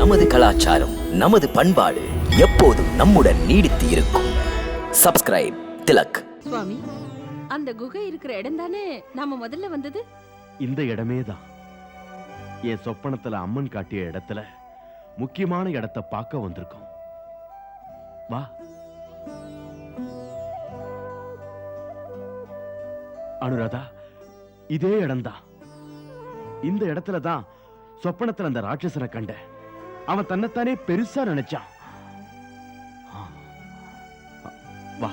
நமது கலாச்சாரம் நமது பண்பாடு எப்போதும் நம்முடன் நீடித்து இருக்கும். சப்ஸ்கிரைப் திலக். சுவாமி அந்த குகை இருக்கிற இடம் தானே நாம முதல்ல வந்தது? இந்த இடமே தான். என் சொப்பனத்துல அம்மன் காட்டிய இடத்துல முக்கியமான இடத்தை பார்க்க வந்திருக்கோம். வா. அனுராதா இதே இடம்தான். இந்த இடத்துல தான் சொப்பனத்துல அந்த ராட்சசனை கண்ட அவன் தன்னைத்தானே பெருசா நினைச்சான். வா.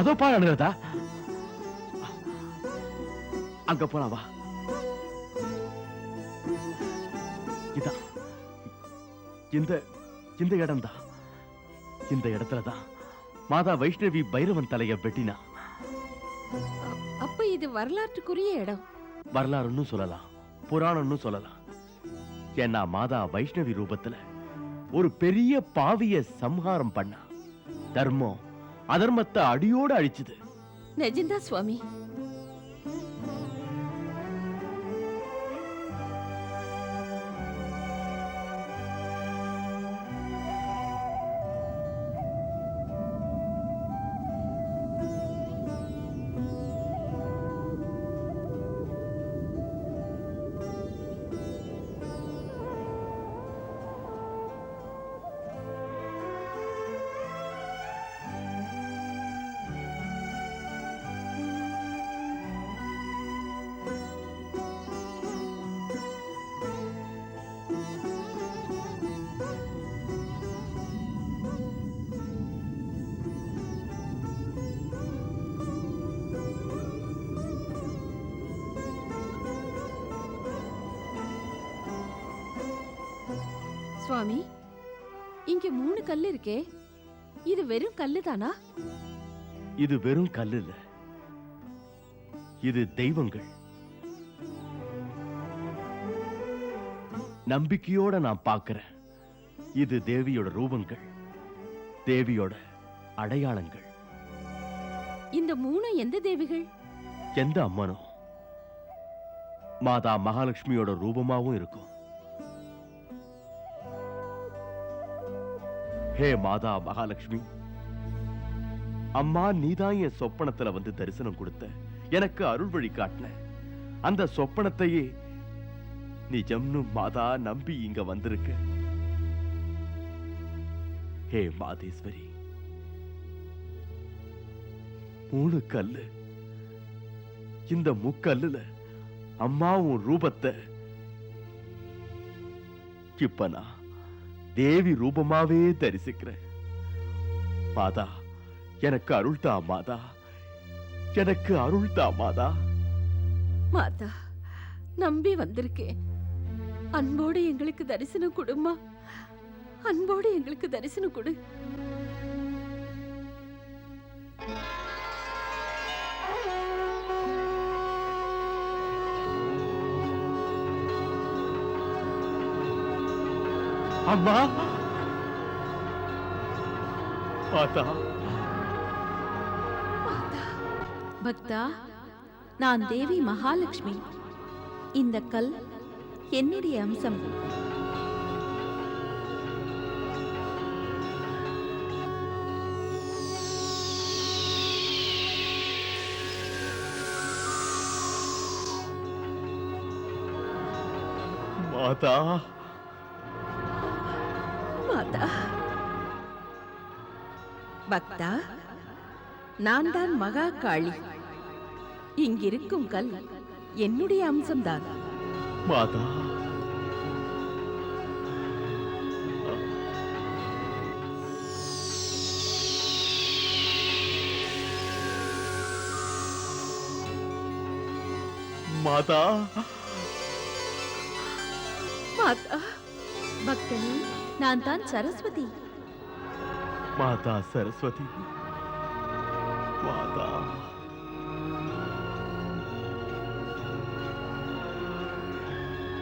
அதோ பாரு அனுகிறதா அங்க போலாம் வா. இதான் இந்த இந்த இடம்தான் இந்த இடத்துல தான் மாதா வைஷ்ணவி பைரவன் தலைய வெட்டினா. அப்ப இது வரலாற்றுக்குரிய இடம். வரலாறுன்னு சொல்லலாம் புராணம்னு சொல்லலாம். ஏன்னா மாதா வைஷ்ணவி ரூபத்துல ஒரு பெரிய பாவிய சம்ஹாரம் பண்ணா தர்மம் அதர்மத்தை அடியோடு அழிச்சுது. நெஜிந்தா சுவாமி. சுவாமி இங்க மூணு கல்லு இருக்கே. இது வெறும் கல்லு தானா இது வெறும் கல் இல்ல இது தெய்வங்கள். நம்பிக்கையோட நான் பார்க்கிறேன். இது தேவியோட ரூபங்கள் தேவியோட அடையாளங்கள். இந்த மூணு எந்த தேவிகள்? எந்த அம்மனோ? மாதா மகாலட்சுமியோட ரூபமாவும் இருக்கும். ஹே மாதா மகாலட்சுமி. அம்மா நீதான் என் சொப்பனத்துல வந்து தரிசனம் கொடுத்த. எனக்கு அருள் வழி காட்டின. அந்த சொப்பனத்தையே நிஜம்னு மாதா நம்பி இங்க வந்திருக்க. ஹே மாதேஸ்வரி. மூணு கல்லு. இந்த முக்கல்லுல அம்மாவும் ரூபத்தை. இப்ப நான் தேவி ரூபமாவே தரிசிக்கிறேன். மாதா எனக்கு அருள்தா மாதா. எனக்கு அருள்தா மாதா. மாதா நம்பி வந்திருக்கேன். அன்போடு எங்களுக்கு தரிசனம் கொடுமா. அன்போடு எங்களுக்கு தரிசனம் கொடு. அம்மா. மாதா. பக்தா நான் தேவி மகாலட்சுமி. இந்த கல் என்னுடைய அம்சம். மாதா. மாதா பக்தா நான் தான் மகா காளி. இங்கிருக்கும் கல் என்னுடைய அம்சம்தான். மாதா. மாதா. மாதா பக்தனே. நான் தான் சரஸ்வதி. மாதா சரஸ்வதி. மாதா.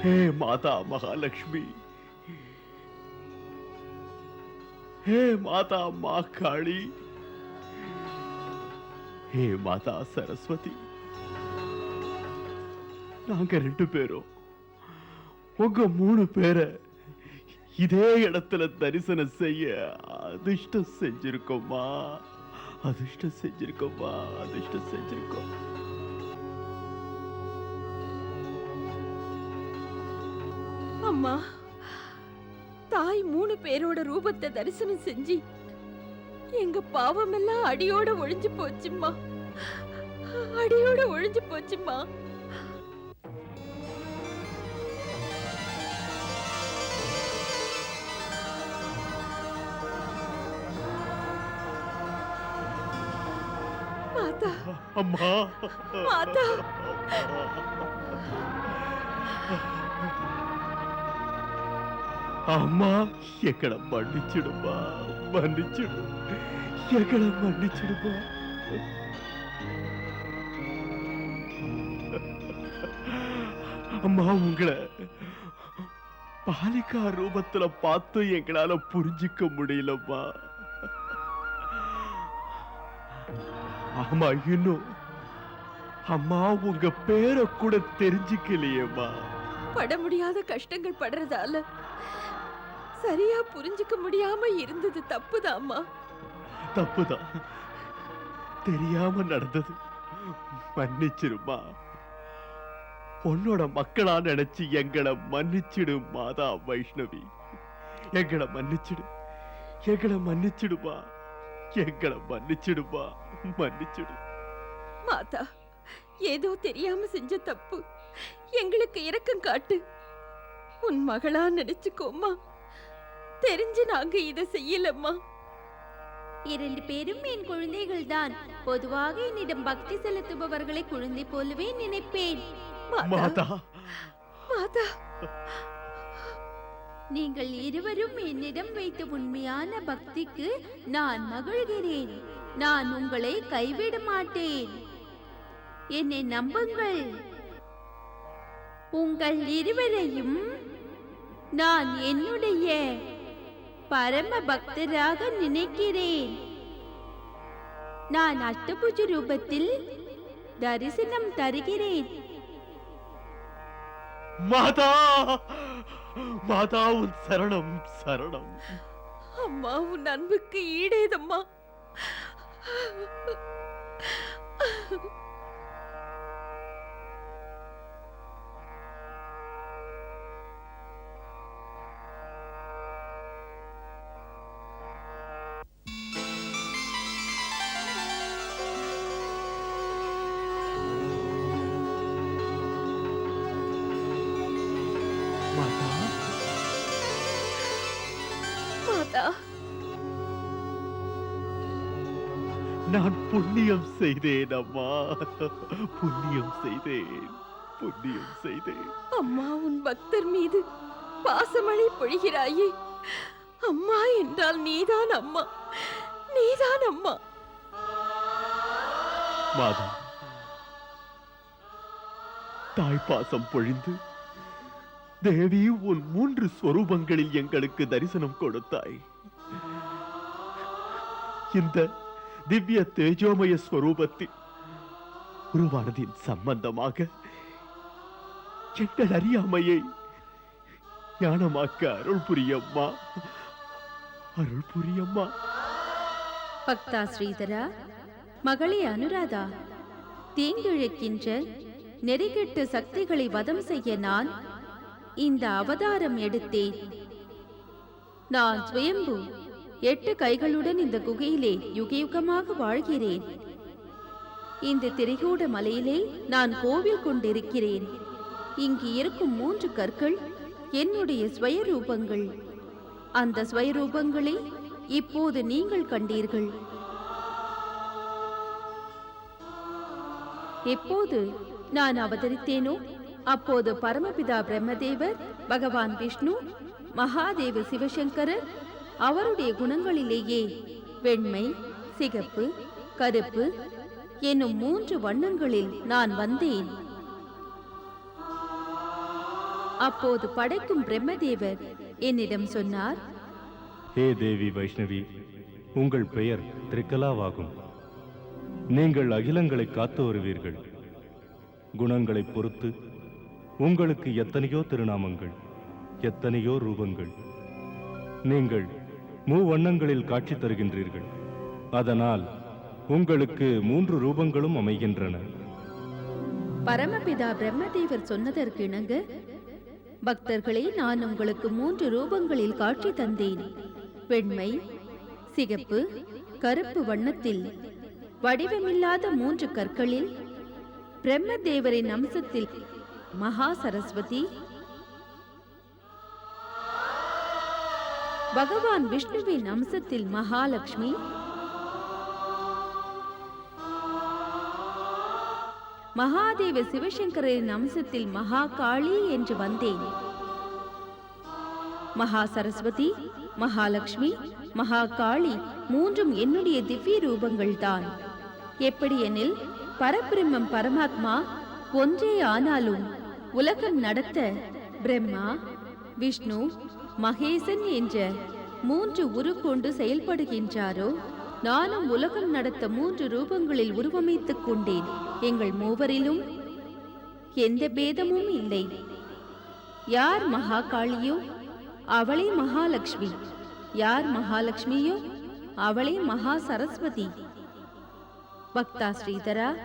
ஹே மாதா மகாலட்சுமி. ஹே மாதா மா காளி ஹே மாதா சரஸ்வதி. நாங்க ரெண்டு பேரும். உங்க மூணு பேரை இதே இடத்துல தரிசனம் செய்ய அதிர்ஷ்டம் செஞ்சிருக்கோமா அதிர்ஷ்டம் செஞ்சிருக்கோமா அதிர்ஷ்டம் செஞ்சிருக்கோம். அம்மா தாய் மூணு பேரோட ரூபத்தை தரிசனம் செஞ்சு எங்க பாவமெல்லாம் அடியோட ஒழிஞ்சு போச்சும்மா. அடியோட ஒழிஞ்சு போச்சுமா மாதா. அம்மா. மாதா. அம்மா எங்களை மன்னிச்சிடுமா மன்னிச்சிடு. எங்களை மன்னிச்சிடுமா அம்மா உங்களை பாலிகா ரூபத்துல பார்த்து எங்களால புரிஞ்சுக்க முடியலம்மா. ஆமா இன்னும் அம்மா உங்க பேரை கூட தெரிஞ்சுக்கலையேம்மா. பட முடியாத கஷ்டங்கள் படுறதால சரியா புரிஞ்சுக்க முடியாம இருந்தது தப்புதாம்மா. தப்புதான் தெரியாம நடந்தது. மன்னிச்சிருமா உன்னோட மக்களா நினைச்சு எங்களை மன்னிச்சிடு மாதா வைஷ்ணவி. எங்களை மன்னிச்சிடு. எங்களை மன்னிச்சிடுமா? எங்களை மன்னிச்சிடுமா? மன்னிச்சிடு. மாதா ஏதோ தெரியாம செஞ்ச தப்பு. எங்களுக்கு இரக்கம் காட்டு. உன் மகளா நினைச்சுக்கோமா தெரிஞ்சு நாங்க இத செய்யலம்மா. இரண்டு பேரும் என் குழந்தைகள் தான் பொதுவாக என்னிடம் பக்தி செலுத்துபவர்களை குழந்தை போலவே நினைப்பேன். மாதா. மாதா. நீங்கள் இருவரும் என்னிடம் வைத்த உண்மையான பக்திக்கு நான் மகிழ்கிறேன். நான் உங்களை கைவிட மாட்டேன். என்னை நம்புங்கள். உங்கள் இருவரையும் நான் என்னுடைய பரம பக்தராக நினைக்கிறேன். நான் அஷ்டபுஜ ரூபத்தில் தரிசனம் தருகிறேன். மாதா மாதா உன் சரணம் சரணம். அம்மா உன் அன்புக்கு ஈடேதம்மா. Oh, நான் புண்ணியம் செய்தேன் அம்மா. புண்ணியம் செய்தேன் புண்ணியம் செய்தேன். அம்மா உன் பக்தர் மீது பாசமழை பொழிகிறாயே. அம்மா என்றால் நீதான் அம்மா. நீதான் அம்மா. மாதா தாய்ப்பாசம் பொழிந்து தேவி உன் மூன்று ஸ்வரூபங்களில் எங்களுக்கு தரிசனம் கொடுத்தாய். இந்த திவ்ய தேஜோமய ஸ்வரூபத்தில் உருவானதின் சம்பந்தமாக எங்கள் அறியாமையை ஞானமாக்க அருள் புரியம்மா. அருள் புரியம்மா. பக்தா ஸ்ரீதரா மகளே அனுராதா தீங்கிழைக்கின்ற நெறிகெட்டு சக்திகளை வதம் செய்ய நான் இந்த அவதாரம் எடுத்தேன். நான் சுயம்பு எட்டு கைகளுடன் இந்த குகையிலே யுகயுகமாக வாழ்கிறேன். இந்த திரிகூட மலையிலே நான் கோவில் கொண்டிருக்கிறேன். இங்கு இருக்கும் மூன்று கற்கள் என்னுடைய ஸ்வயரூபங்கள். அந்த ஸ்வயரூபங்களை இப்போது நீங்கள் கண்டீர்கள். எப்போது நான் அவதரித்தேனோ அப்போது பரமபிதா பிரம்மதேவர் பகவான் விஷ்ணு மகாதேவ சிவசங்கரர் அவருடைய குணங்களிலேயே வெண்மை சிகப்பு கருப்பு என்னும் மூன்று வண்ணங்களில் நான் வந்தேன். அப்போது படைக்கும் பிரம்மதேவர் என்னிடம் சொன்னார் ஹே தேவி வைஷ்ணவி உங்கள் பெயர் திரிகலாவாகும். நீங்கள் அகிலங்களை காத்து வருவீர்கள். குணங்களைப் பொறுத்து உங்களுக்கு எத்தனையோ திருநாமங்கள் எத்தனையோ ரூபங்கள். நீங்கள் மூவண்ணங்களில் காட்சி தருகின்றீர்கள். அதனால் உங்களுக்கு மூன்று ரூபங்களும் அமைகின்றன. பரமபிதா பிரம்மதேவர் சொன்னதற்கு இணங்க பக்தர்களே நான் உங்களுக்கு மூன்று ரூபங்களில் காட்சி தந்தேன். வெண்மை சிகப்பு கருப்பு வண்ணத்தில் வடிவமில்லாத மூன்று கற்களில் பிரம்மதேவரின் அம்சத்தில் மகா சரஸ்வதி பகவான் விஷ்ணுவின் அம்சத்தில் மகாலட்சுமி மகாதேவ சிவசங்கரின் அம்சத்தில் மகா காளி என்று வந்தேன். மகா சரஸ்வதி மகாலட்சுமி மகா காளி மூன்றும் என்னுடைய திவ்ய ரூபங்கள் தான். எப்படி எனில் பரபிரம்மம் பரமாத்மா ஒன்றே ஆனாலும் உலகம் நடத்த பிரம்மா விஷ்ணு மகேசன் என்ற மூன்று உரு கொண்டு செயல்படுகின்றாரோ? நானும் உலகம் நடத்த மூன்று ரூபங்களில் உருவமைத்துக் கொண்டேன். எங்கள் மூவரிலும் எந்த பேதமும் இல்லை. யார் மகாகாளியோ? அவளே மகாலட்சுமி யார் மகாலட்சுமியோ அவளே மகா சரஸ்வதி பக்தா ஸ்ரீதரா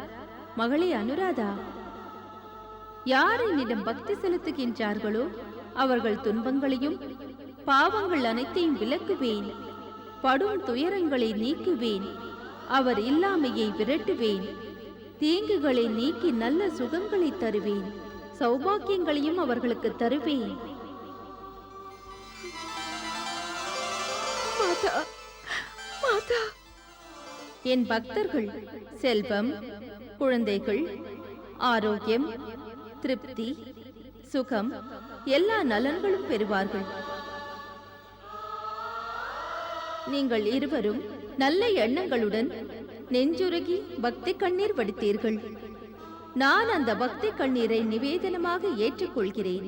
மகளே அனுராதா. யார் என்னிடம் பக்தி செலுத்துகின்றார்களோ? அவர்கள் துன்பங்களையும் பாவங்கள் அனைத்தையும் விலக்குவேன். படும் துயரங்களை நீக்குவேன். அவர் இல்லாமையை விரட்டுவேன். தீங்குகளை நீக்கி நல்ல சுகங்களை தருவேன். சௌபாக்கியங்களையும் அவர்களுக்கு தருவேன். மாதா மாதா. என் பக்தர்கள் செல்வம் குழந்தைகள் ஆரோக்கியம் திருப்தி சுகம் எல்லா நலன்களும் பெறுவார்கள். நீங்கள் இருவரும் நல்ல எண்ணங்களுடன் நெஞ்சுருகி பக்தி கண்ணீர் வடித்தீர்கள். நான் அந்த பக்தி கண்ணீரை நிவேதனமாக ஏற்றுக்கொள்கிறேன்.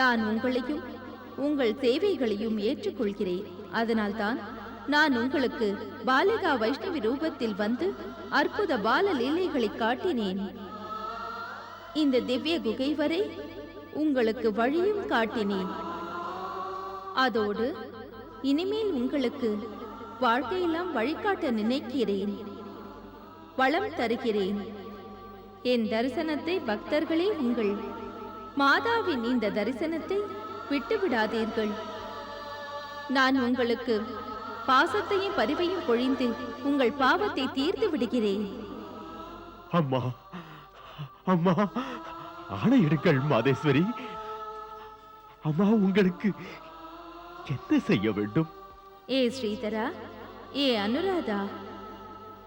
நான் உங்களையும் உங்கள் சேவைகளையும் ஏற்றுக்கொள்கிறேன். அதனால்தான் நான் உங்களுக்கு பாலிகா வைஷ்ணவி ரூபத்தில் வந்து அற்புத பால லீலைகளை காட்டினேன். இந்த திவ்ய குகை வரை உங்களுக்கு வழியும் காட்டினேன். அதோடு இனிமேல் உங்களுக்கு வாழ்க்கையெல்லாம் வழிகாட்ட நினைக்கிறேன். வளம் தருகிறேன். என் தரிசனத்தை பக்தர்களே உங்கள் மாதாவின் இந்த தரிசனத்தை விட்டுவிடாதீர்கள். நான் உங்களுக்கு பாசத்தையும் பதிவையும் பொழிந்து உங்கள் பாவத்தை தீர்த்து விடுகிறேன். அம்மா அம்மா ஆணையிடுங்கள் மாதேஸ்வரி. அம்மா உங்களுக்கு என்ன செய்ய வேண்டும்? ஏ ஸ்ரீதரா ஏ அனுராதா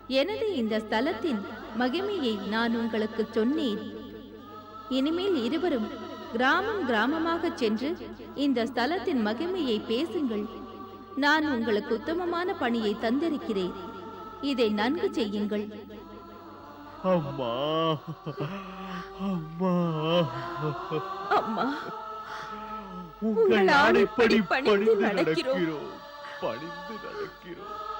எனது இந்த ஸ்தலத்தின் மகிமையை நான் உங்களுக்கு சொன்னேன். இனிமேல் இருவரும் கிராமம் கிராமமாக சென்று இந்த ஸ்தலத்தின் மகிமையை பேசுங்கள். நான் உங்களுக்கு உத்தமமான பணியை தந்திருக்கிறேன். இதை நன்கு செய்யுங்கள். அம்மா. அம்மா. அம்மா உங்கள் ஆணைப்படி பணிந்து. நடக்கிறோம். பணிந்து நடக்கிறோம்.